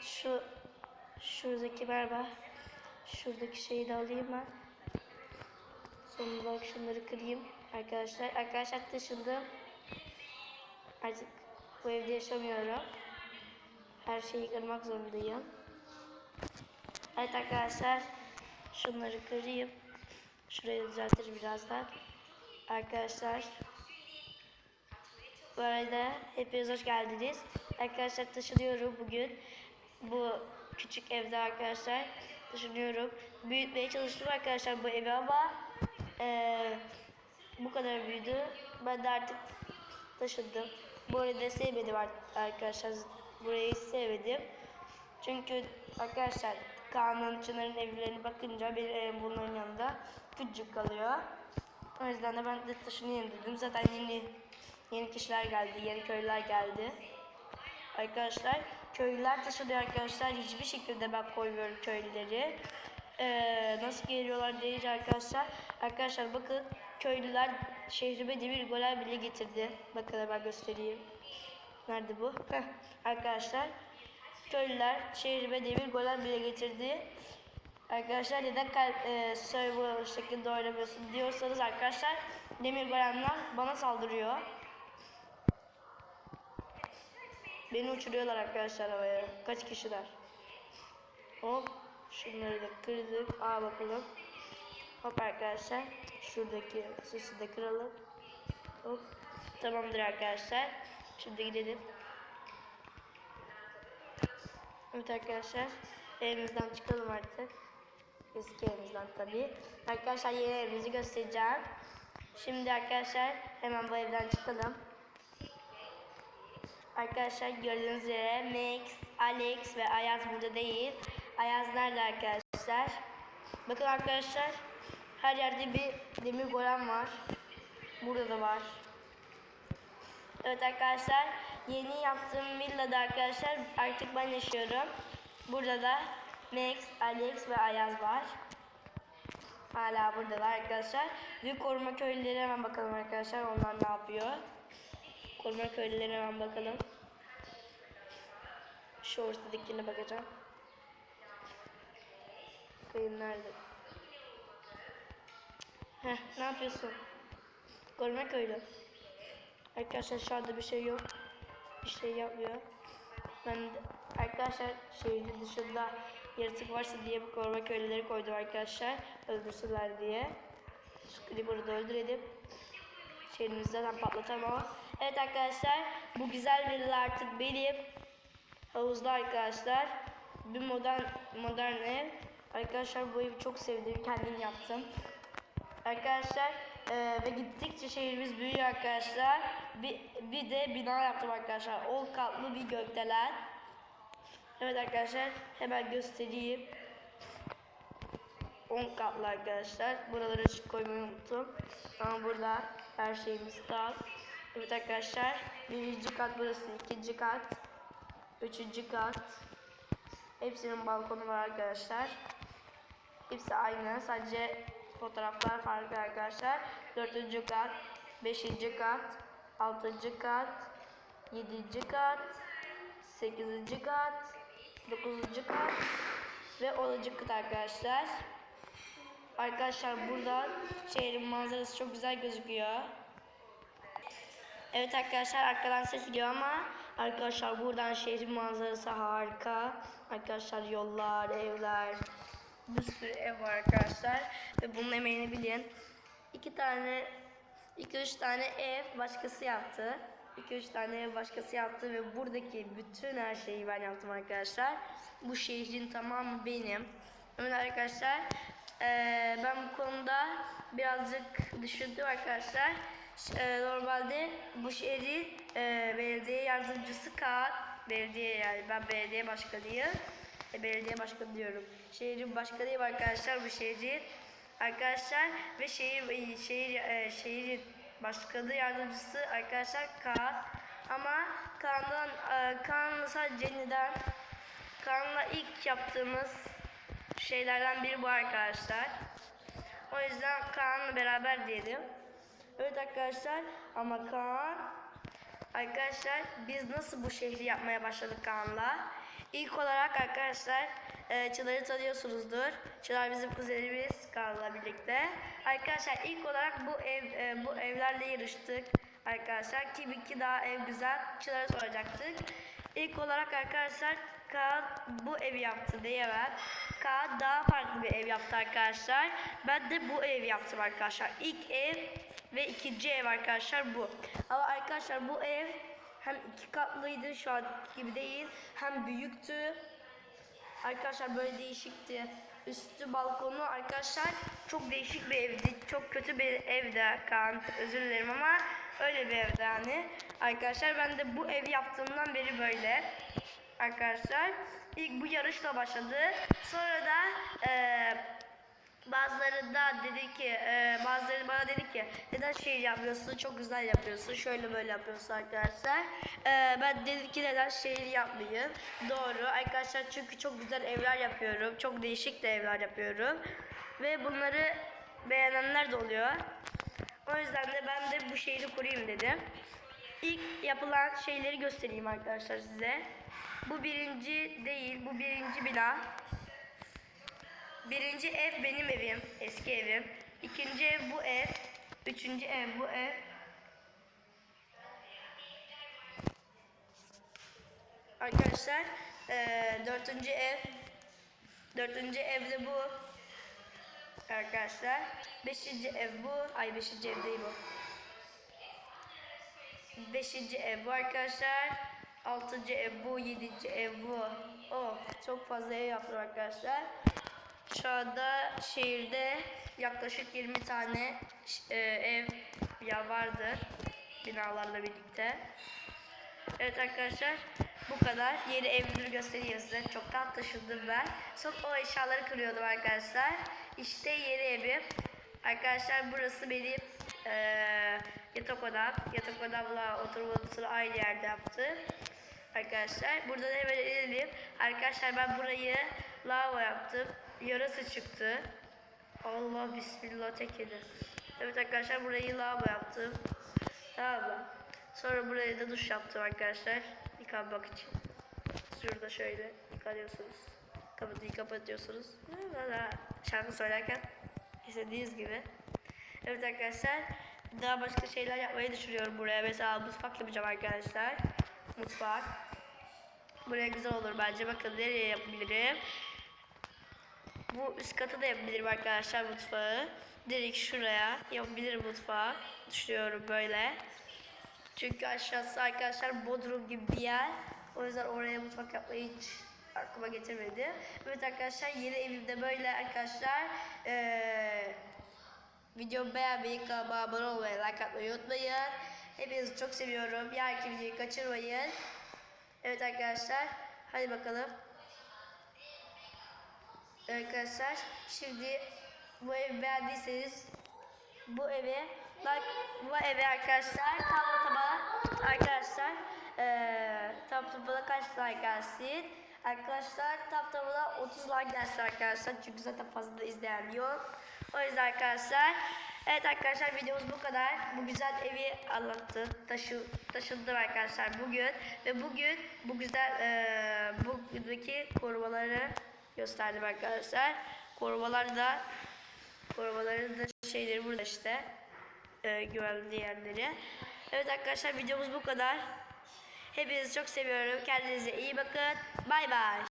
şu şuradaki merhaba. Şuradaki şeyi de alayım ben. Son olarak şunları kırayım arkadaşlar. Arkadaşlar taşındım. Artık bu evde yaşamıyorum. Her şeyi kırmak zorundayım. Evet arkadaşlar. Şunları kırayım. Şurayı düzeltir birazdan. Arkadaşlar. Bu arada hepiniz hoş geldiniz. Arkadaşlar taşınıyorum bugün. Bu küçük evde arkadaşlar taşınıyorum. Büyütmeye çalıştım arkadaşlar bu evi ama eee, bu kadar büyüdü. Ben de artık taşındım. Bu arada sevmedim ar- arkadaşlar. Burayı sevmedim. Çünkü arkadaşlar Kaan'ın Çınar'ın evlerine bakınca benim evim bunların yanında küçük kalıyor. O yüzden de ben de taşınayım dedim. Zaten yeni yeni kişiler geldi, yeni köylüler geldi. Arkadaşlar köylüler taşınıyor arkadaşlar. Hiçbir şekilde ben koymuyorum köylüleri. Ee, nasıl geliyorlar deyince arkadaşlar. Arkadaşlar bakın köylüler şehrime demir goler bile getirdi. Bakın hemen göstereyim. Nerede bu? Heh, arkadaşlar köylüler şehrime demir goler bile getirdi. Arkadaşlar neden e, server şeklinde oynamıyorsun diyorsanız arkadaşlar demir golemler bana saldırıyor. Beni uçuruyorlar arkadaşlar havaya. Kaç kişiler? Hop. Şunları da kırdık. Aa bakalım. Hop arkadaşlar. Şuradaki süsü de kıralım. Hop. Tamamdır arkadaşlar. Şimdi gidelim. Evet arkadaşlar. Evimizden çıkalım artık. Eski evimizden tabii. Arkadaşlar yeni evimizi göstereceğim. Şimdi arkadaşlar hemen bu evden çıkalım. Arkadaşlar gördüğünüz üzere Max, Alex ve Ayaz burada değil. Ayaz nerede arkadaşlar? Bakın arkadaşlar her yerde bir demir golem var. Burada da var. Evet arkadaşlar yeni yaptığım villada arkadaşlar artık ben yaşıyorum. Burada da Max, Alex ve Ayaz var. Hala buradalar arkadaşlar. Ve koruma köylüleri hemen bakalım arkadaşlar onlar ne yapıyor. Koruma köylülerine hemen bakalım. Şu ortadakine bakacağım. Bakayım nerede? Heh, ne yapıyorsun? Koruma köylü. Arkadaşlar şu bir şey yok. Bir şey yapmıyor. Ben de, arkadaşlar şehrin dışında yaratık varsa diye bu koruma köylüleri koydum arkadaşlar. Öldürsünler diye. Şu creeper'ı da öldürelim. Şehrimizi zaten patlatan o. Evet arkadaşlar bu güzel villa artık benim. Havuzda arkadaşlar. Bir modern modern ev. Arkadaşlar bu evi çok sevdim. Kendim yaptım. Arkadaşlar eee, ve gittikçe şehrimiz büyüyor arkadaşlar. Bir, bir de bina yaptım arkadaşlar. 10 katlı bir gökdelen. Evet arkadaşlar hemen göstereyim. 10 katlı arkadaşlar. Buraları açık koymayı unuttum. Ama burada her şeyimiz tam. Evet arkadaşlar. Birinci kat burası. ikinci kat. Üçüncü kat. Hepsinin balkonu var arkadaşlar. Hepsi aynı. Sadece fotoğraflar farklı arkadaşlar. Dördüncü kat. Beşinci kat. Altıncı kat. Yedinci kat. Sekizinci kat. Dokuzuncu kat. Ve onuncu kat arkadaşlar. Arkadaşlar buradan şehrin manzarası çok güzel gözüküyor. Evet arkadaşlar arkadan ses geliyor ama arkadaşlar buradan şehrin manzarası harika. Arkadaşlar yollar, evler, bir sürü ev var arkadaşlar ve bunun emeğini bilin. İki tane, iki üç tane ev başkası yaptı. İki üç tane ev başkası yaptı ve buradaki bütün her şeyi ben yaptım arkadaşlar. Bu şehrin tamamı benim. Evet arkadaşlar eee, ben bu konuda birazcık düşündüm arkadaşlar. Eee, normalde bu şehrin eee, belediye yardımcısı Kaan. Belediye yani ben belediye başkanıyım. E, belediye başkanı diyorum. Şehrin başkanıyım arkadaşlar bu şehrin. Arkadaşlar ve şehir şehir e, şehrin başkanı yardımcısı arkadaşlar Kaan. Ama Kaan'dan e, Kaan'la sadece neden Kaan'la ilk yaptığımız şeylerden biri bu arkadaşlar. O yüzden Kaan'la beraber diyelim. Evet arkadaşlar ama Kaan Arkadaşlar biz nasıl bu şehri yapmaya başladık Kaan'la? İlk olarak arkadaşlar e, Çınar'ı tanıyorsunuzdur. Çınar bizim kuzenimiz Karl'la birlikte. Arkadaşlar ilk olarak bu ev e, bu evlerle yarıştık. Arkadaşlar kiminki daha ev güzel Çınar'a soracaktık. İlk olarak arkadaşlar Kaan bu evi yaptı diyemem. Kaan daha farklı bir ev yaptı arkadaşlar. Ben de bu ev yaptım arkadaşlar. İlk ev ve ikinci ev arkadaşlar bu. Ama arkadaşlar bu ev hem iki katlıydı şu an gibi değil hem büyüktü. Arkadaşlar böyle değişikti. Üstü balkonu arkadaşlar çok değişik bir evdi. Çok kötü bir evdi Kaan. Özür dilerim ama öyle bir evdi yani. Arkadaşlar ben de bu evi yaptığımdan beri böyle. Arkadaşlar ilk bu yarışla başladı. Sonra da eee Bazıları da dedi ki, e, bazıları bana dedi ki neden şehir yapmıyorsun, çok güzel yapıyorsun, şöyle böyle yapıyorsun arkadaşlar. E, ben dedim ki neden şehir yapmayayım. Doğru arkadaşlar çünkü çok güzel evler yapıyorum, çok değişik de evler yapıyorum. Ve bunları beğenenler de oluyor. O yüzden de ben de bu şehri kurayım dedim. İlk yapılan şeyleri göstereyim arkadaşlar size. Bu birinci değil, bu birinci bina. Birinci ev benim evim, eski evim. İkinci ev bu ev. Üçüncü ev bu ev. Arkadaşlar eee, dördüncü ev. Dördüncü ev de bu. Arkadaşlar. Beşinci ev bu. Ay beşinci ev değil bu. Beşinci ev bu arkadaşlar. Altıncı ev bu. Yedinci ev bu. Of çok fazla ev yaptım arkadaşlar. Şu anda şehirde yaklaşık 20 tane e, ev ya vardır binalarla birlikte. Evet arkadaşlar bu kadar. Yeni evleri göstereyim size. Çoktan taşındım ben. Son o eşyaları kırıyordum arkadaşlar. İşte yeni evim. Arkadaşlar burası benim e, yatak odam. Yatak odamla oturma odasını aynı yerde yaptım. Arkadaşlar buradan hemen inelim. Arkadaşlar ben burayı lava yaptım. Yarası çıktı. Allah bismillah tek yedi. Evet arkadaşlar burayı lava yaptım. Tamam mı? Sonra buraya da duş yaptım arkadaşlar. Yıkanmak için. Şurada şöyle yıkanıyorsunuz. Kapıyı kapatıyorsunuz. Şarkı söylerken istediğiniz gibi. Evet arkadaşlar. Daha başka şeyler yapmayı düşünüyorum buraya. Mesela mutfak yapacağım arkadaşlar. Mutfak. Buraya güzel olur bence. Bakın nereye yapabilirim. Bu üst katı da yapabilirim arkadaşlar mutfağı. Direkt şuraya yapabilirim mutfağı. Düşünüyorum böyle. Çünkü aşağısı arkadaşlar bodrum gibi bir yer. O yüzden oraya mutfak yapmayı hiç aklıma getirmedi. Evet arkadaşlar yeni evimde böyle arkadaşlar. Ee, videomu beğenmeyi, kanalıma abone olmayı, like atmayı unutmayın. Hepinizi çok seviyorum. Yarınki videoyu kaçırmayın. Evet arkadaşlar. Hadi bakalım. Arkadaşlar şimdi bu evi beğendiyseniz bu evi like bu evi arkadaşlar tam taba arkadaşlar eee tam tabana kaç like gelsin arkadaşlar tam tabana 30 like gelsin arkadaşlar çünkü zaten fazla da izleyen yok o yüzden arkadaşlar evet arkadaşlar videomuz bu kadar bu güzel evi anlattım taşı taşındım arkadaşlar bugün ve bugün bu güzel eee buradaki korumaları gösterdim arkadaşlar korumalar da korumaların da şeyleri burada işte e, güvenli yerleri. Evet arkadaşlar videomuz bu kadar. Hepinizi çok seviyorum. Kendinize iyi bakın. Bay bay.